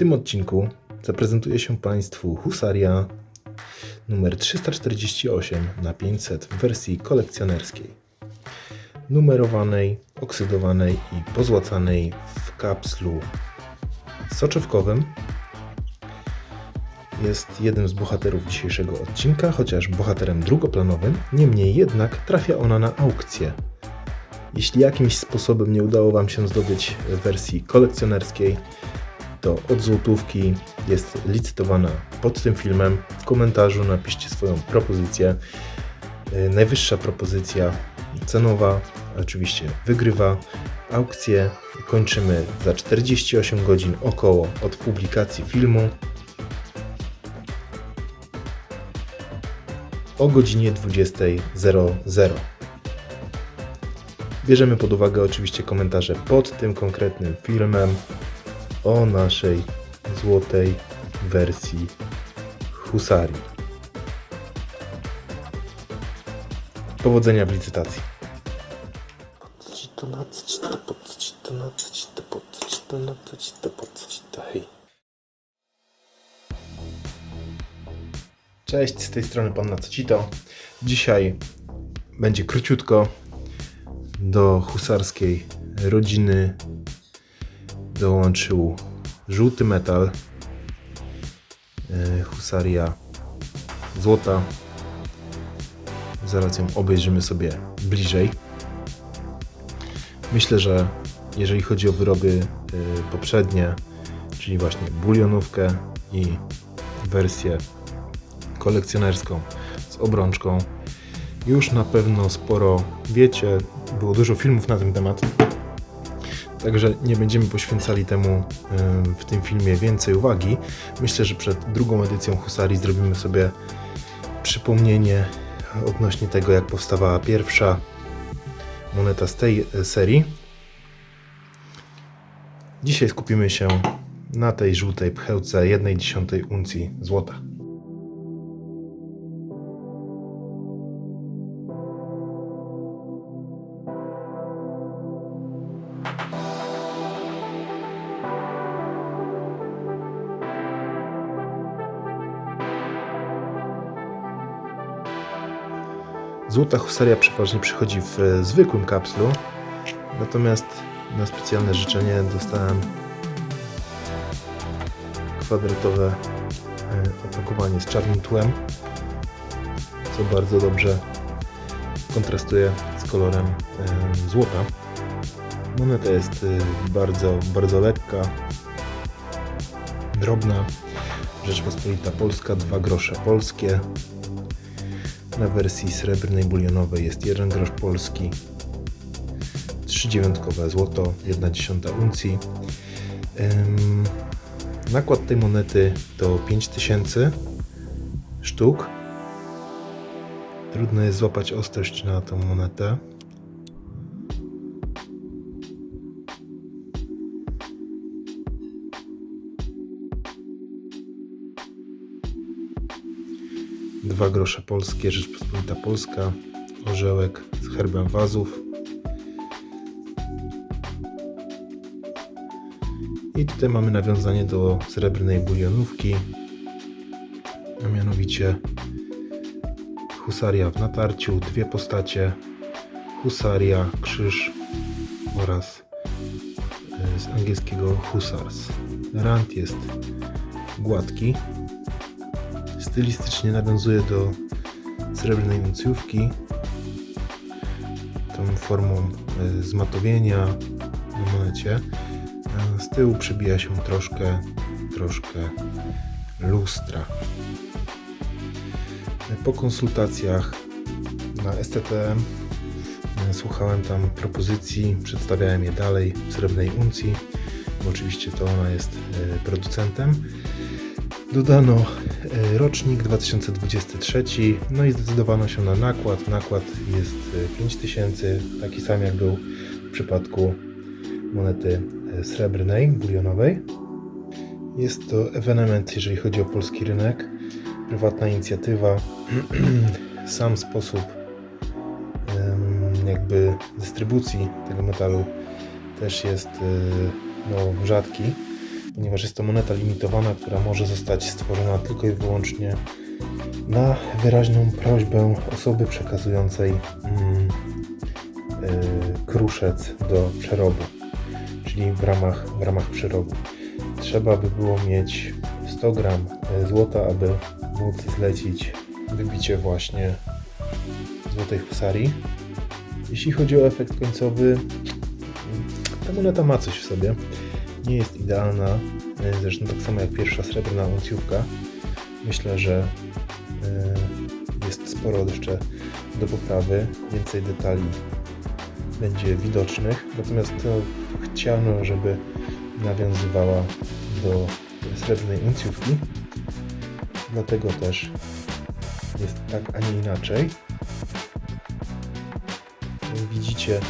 tym odcinku zaprezentuje się Państwu Husaria numer 348 na 500 w wersji kolekcjonerskiej. Numerowanej, oksydowanej i pozłacanej w kapslu soczewkowym. Jest jednym z bohaterów dzisiejszego odcinka, chociaż bohaterem drugoplanowym. Niemniej jednak trafia ona na aukcję. Jeśli jakimś sposobem nie udało Wam się zdobyć wersji kolekcjonerskiej, to od złotówki jest licytowana pod tym filmem. W komentarzu napiszcie swoją propozycję. Yy, Najwyższa propozycja cenowa oczywiście wygrywa. Aukcję kończymy za 48 godzin około od publikacji filmu. O godzinie 20.00. Bierzemy pod uwagę oczywiście komentarze pod tym konkretnym filmem o naszej złotej wersji Husarii. Powodzenia w licytacji. Cześć, z tej strony Pan Nacito. Dzisiaj będzie króciutko do husarskiej rodziny dołączył żółty metal, e, husaria złota. Zaraz ją obejrzymy sobie bliżej. Myślę, że jeżeli chodzi o wyroby e, poprzednie, czyli właśnie bulionówkę i wersję kolekcjonerską z obrączką, już na pewno sporo wiecie. Było dużo filmów na ten temat. Także nie będziemy poświęcali temu em, w tym filmie więcej uwagi. Myślę, że przed drugą edycją Husarii zrobimy sobie przypomnienie odnośnie tego, jak powstawała pierwsza moneta z tej e, serii. Dzisiaj skupimy się na tej żółtej pchełce 1,1 uncji złota. Złota husaria przeważnie przychodzi w e, zwykłym kapslu, natomiast na specjalne życzenie dostałem kwadratowe e, opakowanie z czarnym tłem, co bardzo dobrze kontrastuje z kolorem e, złota. Moneta jest bardzo, bardzo lekka, drobna. Rzeczpospolita Polska, 2 grosze polskie. Na wersji srebrnej bulionowej jest 1 grosz polski, 3 dziewiątkowe złoto, 1 dziesiąta uncji. Ym, nakład tej monety to 5000 sztuk. Trudno jest złapać ostrość na tą monetę. Dwa grosze polskie, Rzeczpospolita Polska, orzełek z herbem wazów. I tutaj mamy nawiązanie do srebrnej bulionówki, a mianowicie husaria w natarciu, dwie postacie, husaria, krzyż oraz e, z angielskiego husars. Rand jest gładki, stylistycznie nawiązuje do srebrnej uncjówki tą formą e, zmatowienia na monecie. A z tyłu przebija się troszkę, troszkę lustra. Po konsultacjach na STTM e, słuchałem tam propozycji, przedstawiałem je dalej w srebrnej uncji, bo oczywiście to ona jest e, producentem. Dodano e, rocznik 2023, no i zdecydowano się na nakład. Nakład jest e, 5000, taki sam jak był w przypadku monety e, srebrnej, bulionowej. Jest to ewenement, jeżeli chodzi o polski rynek, prywatna inicjatywa. Sam sposób jakby dystrybucji tego metalu też jest e, no, rzadki. Ponieważ jest to moneta limitowana, która może zostać stworzona tylko i wyłącznie na wyraźną prośbę osoby przekazującej mm, y, kruszec do przerobu, czyli w ramach, w ramach przerobu. Trzeba by było mieć 100 gram y, złota, aby móc zlecić wybicie właśnie złotej husarii. Jeśli chodzi o efekt końcowy, ta moneta ma coś w sobie. Nie jest idealna, y, zresztą tak samo jak pierwsza srebrna uncjówka. Myślę, że y, jest sporo jeszcze do poprawy, więcej detali będzie widocznych, natomiast to chciano, żeby nawiązywała do srebrnej uncjówki, dlatego też jest tak, a nie inaczej. Widzicie,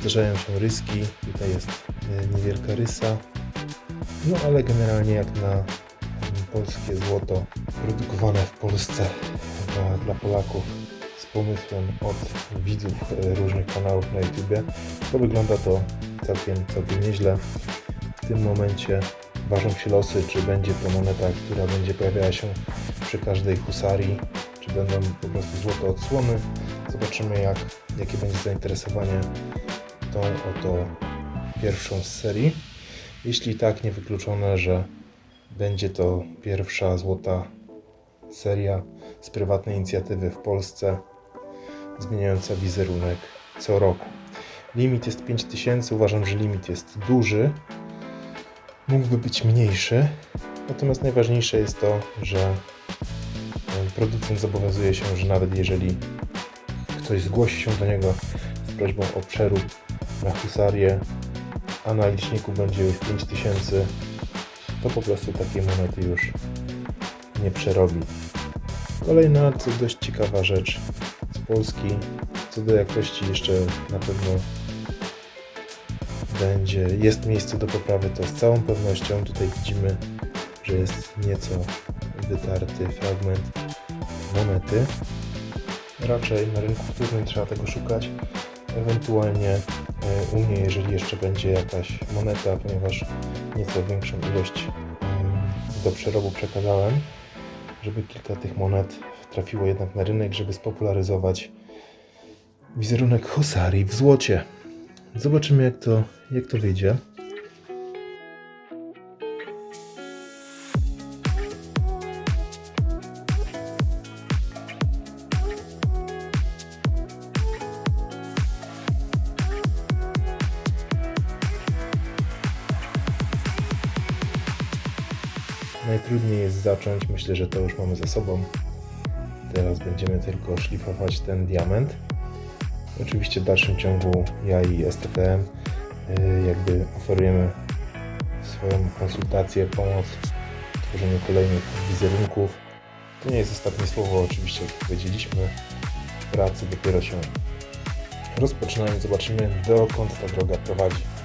zdarzają się ryski, tutaj jest e, niewielka rysa, no ale generalnie jak na mm, polskie złoto produkowane w Polsce dla, dla Polaków z pomysłem od widzów e, różnych kanałów na YouTube, to wygląda to całkiem, całkiem nieźle. W tym momencie ważą się losy, czy będzie to moneta, która będzie pojawiała się przy każdej husarii, czy będą po prostu złote odsłony. Zobaczymy jak, jakie będzie zainteresowanie tą oto pierwszą z serii. Jeśli tak, niewykluczone, że będzie to pierwsza złota seria z prywatnej inicjatywy w Polsce, zmieniająca wizerunek co roku. Limit jest 5000, uważam, że limit jest duży. Mógłby być mniejszy, natomiast najważniejsze jest to, że producent zobowiązuje się, że nawet jeżeli ktoś zgłosi się do niego z prośbą o przerób na husarię, a na liczniku będzie już 5000, to po prostu takiej monety już nie przerobi. Kolejna, co dość ciekawa rzecz z Polski, co do jakości jeszcze na pewno będzie, jest miejsce do poprawy, to z całą pewnością. Tutaj widzimy, że jest nieco wytarty fragment monety. Raczej na rynku wtórnym trzeba tego szukać. Ewentualnie e, u mnie, jeżeli jeszcze będzie jakaś moneta, ponieważ nieco większą ilość do przerobu przekazałem, żeby kilka tych monet trafiło jednak na rynek, żeby spopularyzować wizerunek Husarii w złocie. Zobaczymy jak to, jak to wyjdzie. Najtrudniej jest zacząć, myślę, że to już mamy za sobą. Teraz będziemy tylko szlifować ten diament. Oczywiście w dalszym ciągu ja i STTM y, jakby oferujemy swoją konsultację, pomoc w tworzeniu kolejnych wizerunków. To nie jest ostatnie słowo, oczywiście, jak powiedzieliśmy. Prace dopiero się rozpoczynają. Zobaczymy, dokąd ta droga prowadzi.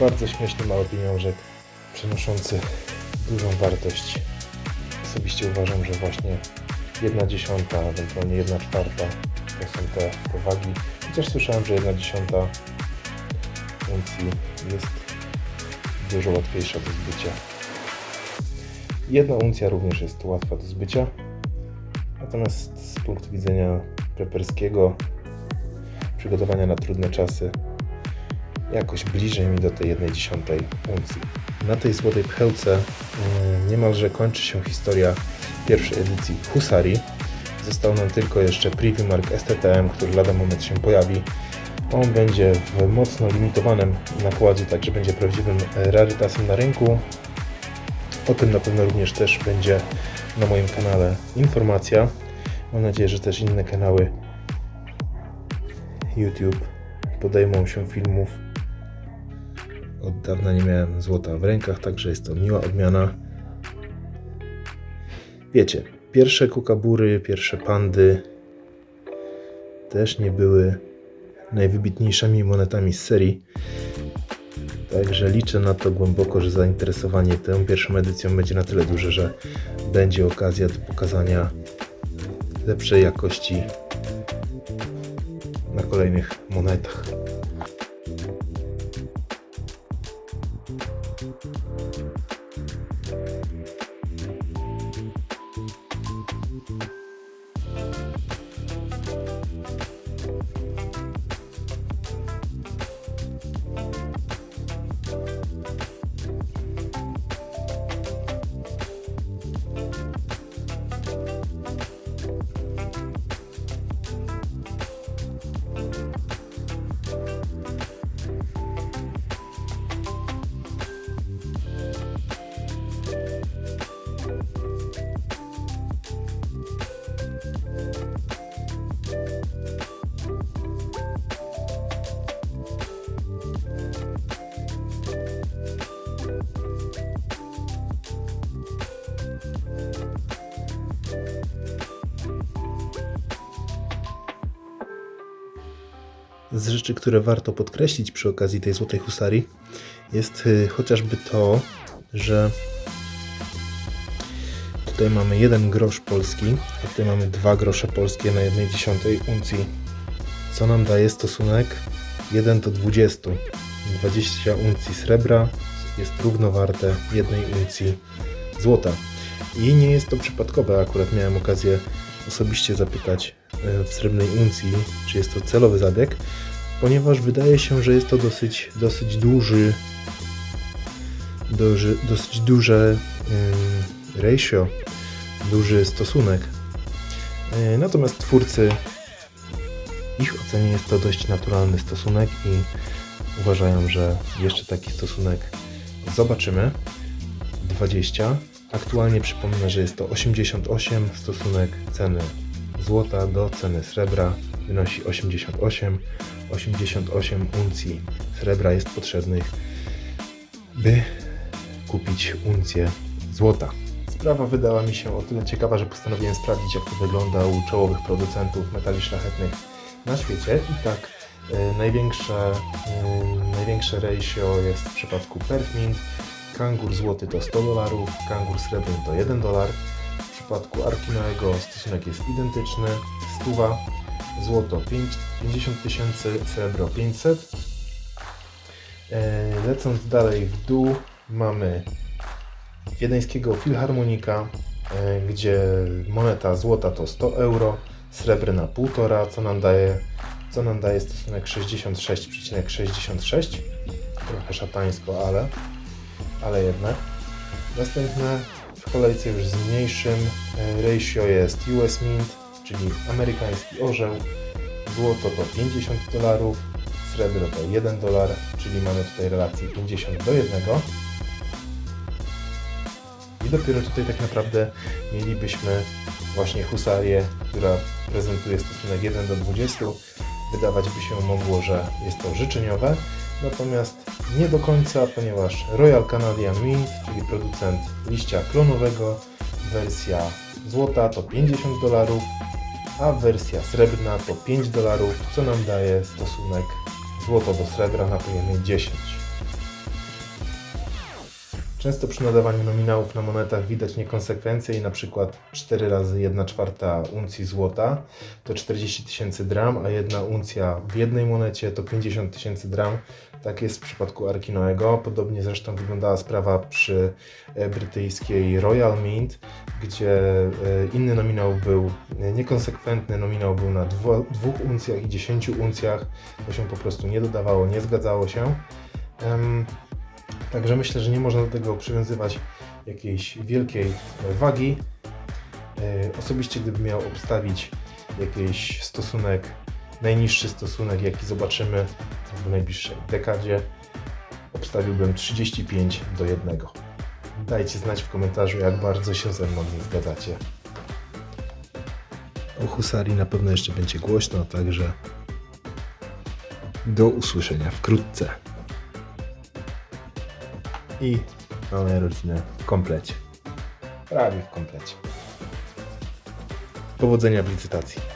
Bardzo śmieszny mały pieniążek, przynoszący dużą wartość osobiście uważam, że właśnie jedna dziesiąta, ewentualnie jedna czwarta to są te, te wagi. Chociaż słyszałem, że jedna dziesiąta uncji jest dużo łatwiejsza do zbycia. Jedna uncja również jest łatwa do zbycia. Natomiast z punktu widzenia preperskiego, przygotowania na trudne czasy, jakoś bliżej mi do tej jednej dziesiątej uncji. Na tej złotej pchełce yy, niemalże kończy się historia pierwszej edycji Husarii. Został nam tylko jeszcze preview mark STTM, który lada moment się pojawi. On będzie w mocno limitowanym nakładzie, także będzie prawdziwym rarytasem na rynku. O tym na pewno również też będzie na moim kanale informacja. Mam nadzieję, że też inne kanały YouTube podejmą się filmów od dawna nie miałem złota w rękach, także jest to miła odmiana. Wiecie, pierwsze kukabury, pierwsze pandy też nie były najwybitniejszymi monetami z serii. Także liczę na to głęboko, że zainteresowanie tą pierwszą edycją będzie na tyle duże, że będzie okazja do pokazania lepszej jakości na kolejnych monetach. Z rzeczy, które warto podkreślić przy okazji tej złotej husarii, jest y, chociażby to, że tutaj mamy jeden grosz polski, a tutaj mamy dwa grosze polskie na jednej dziesiątej uncji, co nam daje stosunek 1 do 20. 20 uncji srebra jest równowarte jednej uncji złota. I nie jest to przypadkowe, akurat miałem okazję osobiście zapytać e, w srebrnej uncji, czy jest to celowy zabieg, ponieważ wydaje się, że jest to dosyć, dosyć duży, duży dosyć duże ratio, duży stosunek. E, Natomiast twórcy, ich ocenie jest to dość naturalny stosunek i uważają, że jeszcze taki stosunek zobaczymy. 20. Aktualnie przypomnę, że jest to 88. Stosunek ceny złota do ceny srebra wynosi 88. 88 uncji srebra jest potrzebnych, by kupić uncję złota. Sprawa wydała mi się o tyle ciekawa, że postanowiłem sprawdzić, jak to wygląda u czołowych producentów metali szlachetnych na świecie. I tak, e, największe, e, największe ratio jest w przypadku Perfmint. Kangur złoty to 100 dolarów, kangur srebrny to 1 dolar. W przypadku Arkinoego stosunek jest identyczny, stuwa, złoto 5, 50 tysięcy, srebro 500. E, Lecąc dalej w dół mamy wiedeńskiego Filharmonika, e, gdzie moneta złota to 100 euro, srebrna 1,5, co nam daje, co nam daje stosunek 66,66. Trochę szatańsko, ale, ale jednak. Następne w kolejce już z mniejszym e, ratio jest US Mint, czyli amerykański orzeł. Złoto to 50 dolarów, srebro to 1 dolar, czyli mamy tutaj relację 50 do 1. I dopiero tutaj tak naprawdę mielibyśmy właśnie husarię, która prezentuje stosunek 1 do 20. Wydawać by się mogło, że jest to życzeniowe, natomiast nie do końca, ponieważ Royal Canadian Mint, czyli producent liścia klonowego, wersja złota to 50 dolarów, a wersja srebrna to 5 dolarów, co nam daje stosunek złoto do srebra na poziomie 10. Często przy nadawaniu nominałów na monetach widać niekonsekwencje i na przykład 4 razy 1 czwarta uncji złota to 40 tysięcy dram, a jedna uncja w jednej monecie to 50 tysięcy dram. Tak jest w przypadku Arkinoego. Podobnie zresztą wyglądała sprawa przy e, brytyjskiej Royal Mint, gdzie e, inny nominał był e, niekonsekwentny, nominał był na dwóch uncjach i 10 uncjach. To się po prostu nie dodawało, nie zgadzało się. Także myślę, że nie można do tego przywiązywać jakiejś wielkiej wagi. Osobiście, gdybym miał obstawić jakiś stosunek, najniższy stosunek, jaki zobaczymy w najbliższej dekadzie, obstawiłbym 35 do 1. Dajcie znać w komentarzu, jak bardzo się ze mną nie zgadzacie. O husarii na pewno jeszcze będzie głośno, także do usłyszenia wkrótce i mamy rodzinę w komplecie. Prawie w komplecie. Powodzenia w licytacji.